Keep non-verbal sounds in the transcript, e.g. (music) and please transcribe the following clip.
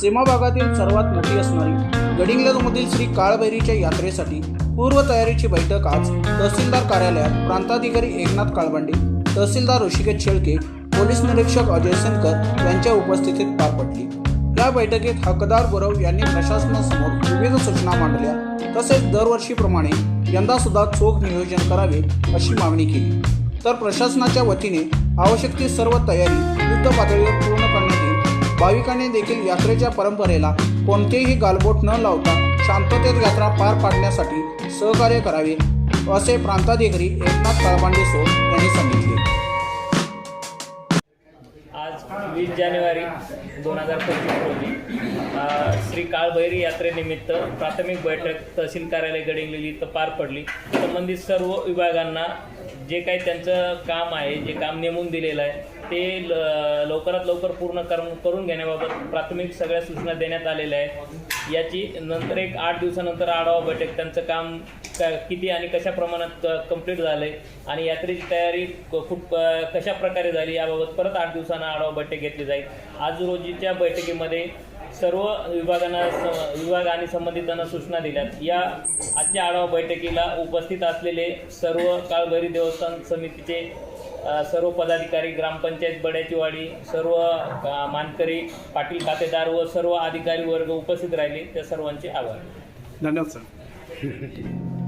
सीमा भागातील सर्वात मोठी असणारी गडिंग्लजमधील श्री काळभैरीच्या यात्रेसाठी पूर्वतयारीची बैठक आज तहसीलदार कार्यालयात प्रांताधिकारी एकनाथ काळबांडे तहसीलदार ऋषिकेश शेळके पोलीस निरीक्षक अजय सेनकर यांच्या उपस्थितीत पार पडली. या बैठकीत हकदार गुरव यांनी प्रशासनासमोर विविध सूचना मांडल्या. तसेच दरवर्षीप्रमाणे यंदा सुद्धा चोख नियोजन करावे अशी मागणी केली. तर प्रशासनाच्या वतीने आवश्यक ती सर्व तयारी युद्ध पातळीवर पूर्ण करण्यात भाविकांनी देखील यात्रेच्या परंपरेला कोणतेही गालबोट न लावता शांततेत यात्रा पार पाडण्यासाठी सहकार्य करावे असे प्रांताधिकारी एकनाथ काळबांडे सो यांनी सांगितले. आज वीस जानेवारी दोन हजार पंचवीस रोजी श्री काळभैरी यात्रेनिमित्त प्राथमिक बैठक तहसील कार्यालय गडिंगलेली इथं पार पडली. संबंधित सर्व विभागांना जे काही त्यांचं काम आहे जे काम नेमून दिलेलं आहे ते ल लवकरात लवकर पूर्ण कर करून घेण्याबाबत प्राथमिक सगळ्या सूचना देण्यात आलेल्या आहेत. याची नंतर एक आठ दिवसानंतर आढावा बैठक त्यांचं काम क किती आणि कशा प्रमाणात कंप्लीट झालं आहे आणि यात्रेची तयारी खूप कशा प्रकारे झाली याबाबत परत आठ दिवसांना आढावा बैठक घेतली जाईल. आज रोजीच्या बैठकीमध्ये सर्व विभागांना स- विभाग आणि संबंधितांना सूचना दिल्यात. या आजच्या आढावा बैठकीला उपस्थित असलेले सर्व काळभैरी देवस्थान समितीचे सर्व पदाधिकारी ग्रामपंचायत बड्याचीवाडी सर्व मानकरी पाटील खातेदार व सर्व अधिकारी वर्ग उपस्थित राहिले. त्या सर्वांचे आभार. धन्यवाद सर (laughs)